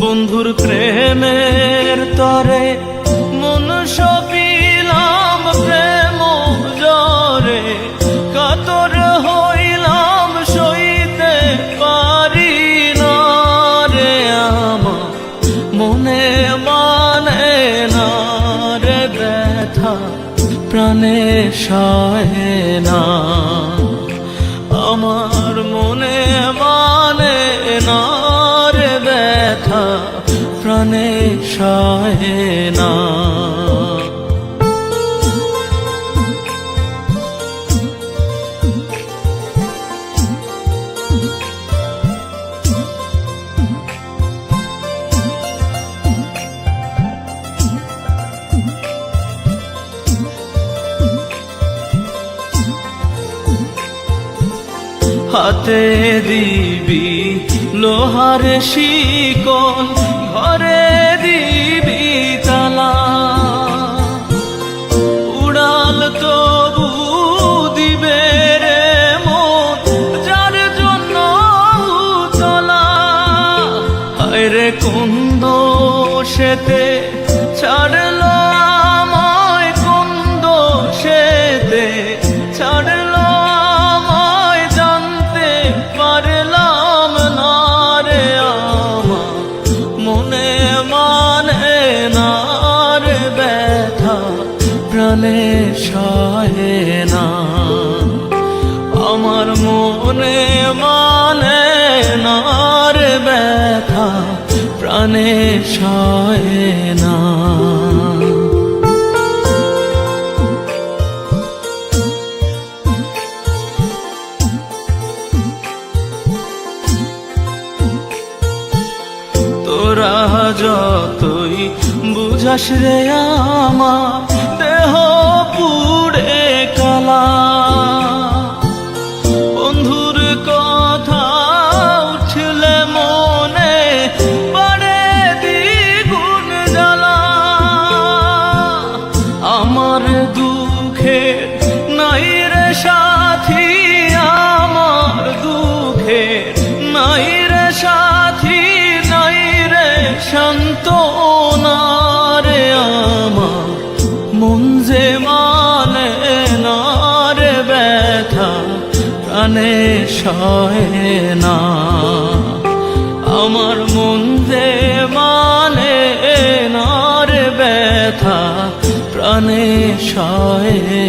বন্ধুর প্রেমের তরে, মন সপিলাম প্রেম জরে কাতর হইলাম সইতে পারি না রে মনে মানে না রে ব্যথা, প্রাণে সহে না। আমার মনে সহে না। হাতে দিবি লোহার শিকল, ঘরে দিবি তালা। উড়াল তবু দিবে রে মন, যার জন্য তলা হায় রে কুন্দ, সেতে প্রাণে সহে না। আমার মনে মানে নার ব্যথা প্রাণে সহে না। তোরা যতই বুঝাস রে আমার দেহ পুড়ে শান্ত রে আমার, মন যে মানে না রে ব্যথা, প্রাণে সহে না। আমার মন যে মানে না রে ব্যথা, প্রাণে সহে